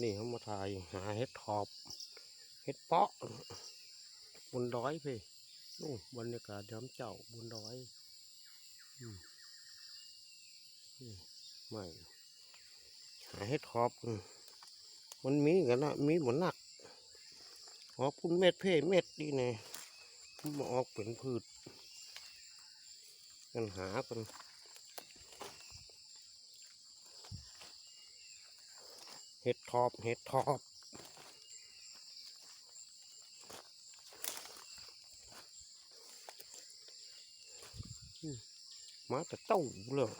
นี่เขามาถ่ายหาเห็ดถอบเห็ดเปาะบนดอยพี่นู่นบรรยากาศย้ำเจ้าบนดอยไม่หาเห็ดถอบ มันมีกันนะมีหมดหนักหอบคุณเม็ดเพ่เม็ดดีเนี่ยมันมาออกเป็นพืชกันหากัน เห็ดทอบเห็ดทอบมาแต่เต้าเลย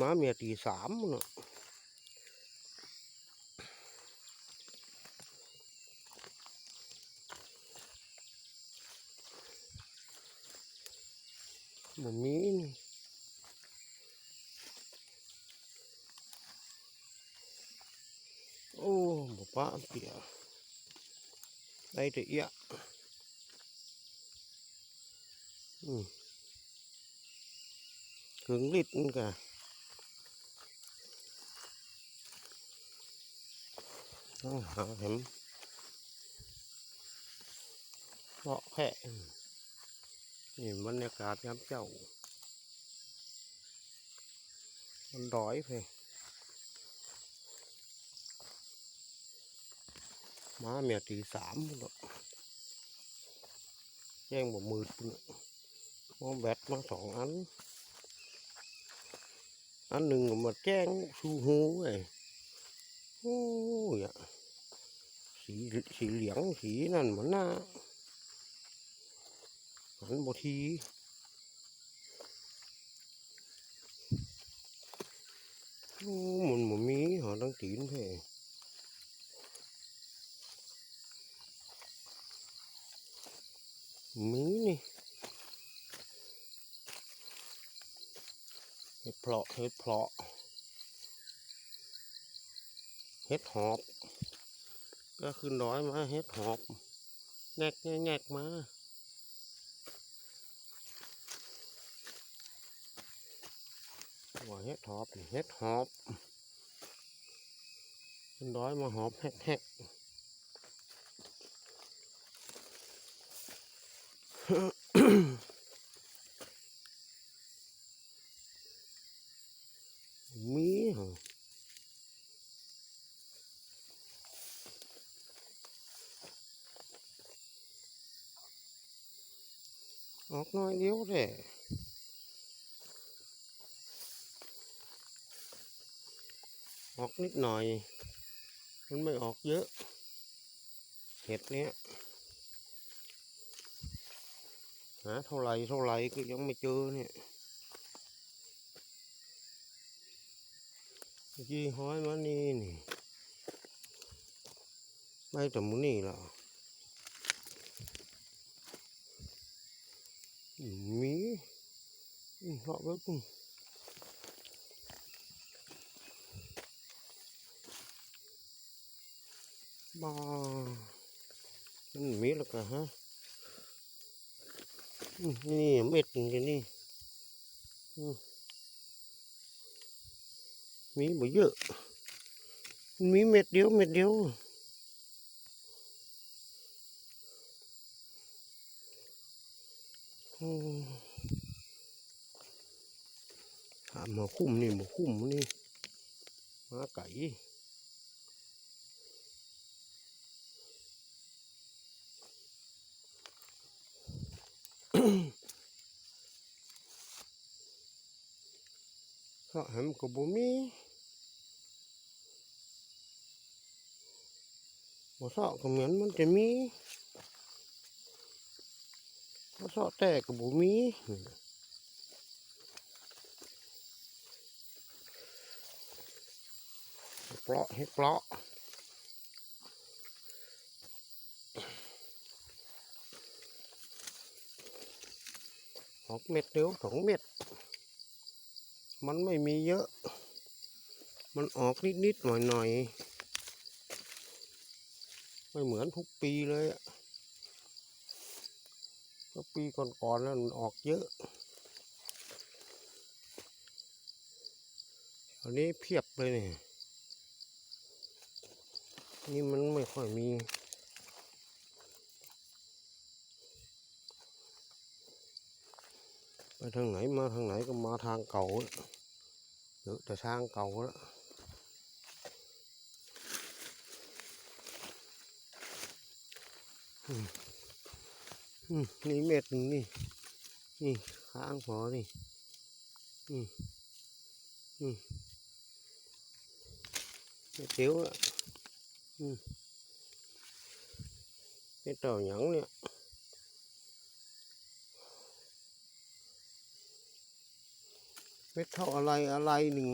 มาเมียตีสามเนาะบ่มีนี่ อ้บ่ป้าเปียได้แต่เอียะอืม cứng lít cả nó hả hẻm lọ khẽ nhìn บรรยากาศยา ม้าเมียตีสามพุ่นเนาะแจ้งบ่มืดเนาะมองแบตมาสองอัน อันหนึ่งก็มาแจ้งชูหูไอ้โอ้ยอะสีสีเหลืองสีนั่นเหมือนหน้าหันบทีโอ้มันบ่มีหอตั้งตีนเพ่ มีนี่เห็ดเพาะเห็ดเพาะเห็ดหอบ ก็ขึ้นร้อยมาเห็ดหอบแงกแงกมาว่าเห็ดหอบเห็ดหอบขึ้นร้อยมาหอบแฮกแฮก มีเหรอออกน้อยเดียวแหละออกนิดหน่อยมันไม่ออกเยอะเห็ดเนี้ยหาเท่าไรเท่าไรก็ยังไม่เจอเนี่ยยี่ห้อยมานี่นี่ไม่แต่มุนี่หรอมีอืมเลาะไว้ปุ่มบ้ามันมีแล้วกันฮะ นี่เม็ดอย่างนี้มีบ่เยอะ มีเม็ดเดียวเม็ดเดียวอืมถามาคุ้มนี่มาคุ้มนี่มาไก่ ก็ห็นก็บ่มีบ่สาะก็เหมือนมันจะมีบ่สาะแต่ก็บ่มีเปลาะเฮ็ดเปลาะ ออกเม็ดเดียวสองเม็ด มันไม่มีเยอะ มันออกนิดๆหน่อยๆไม่เหมือนทุกปีเลยอะก็ปีก่อนๆนั้นมันออกเยอะอันนี้เพียบเลยเนี่ย นี่มันไม่ค่อยมี ไปทางไหนมาทางไหนก็มาทางเก่าอะเยอะแต่ทางเก่าแล้วอืมอืมนี่เม็ดหนึ่งนี่ นี่ข้างพอนี่อืมอืมเม็ดเดียวอะอืมเม็ดเต่าหยังเนี่ย เม็ดเท่าอะไรอะไรหนึ่ง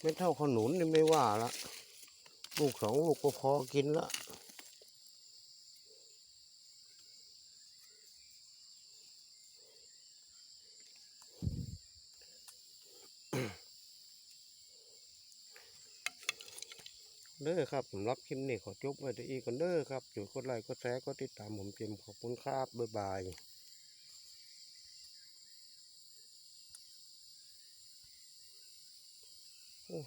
เม็ดเท่าขนุนนี่ไม่ว่าละลูกสองลูกก็พอกินละเด้อครับสำหรับคลิปนี้ขอจบไว้แต่อีกก่อนเด้อครับจุดกดไลค์กดแชร์กดติดตามผมเจมขอบคุณครับ บ๊ายบาย โอ้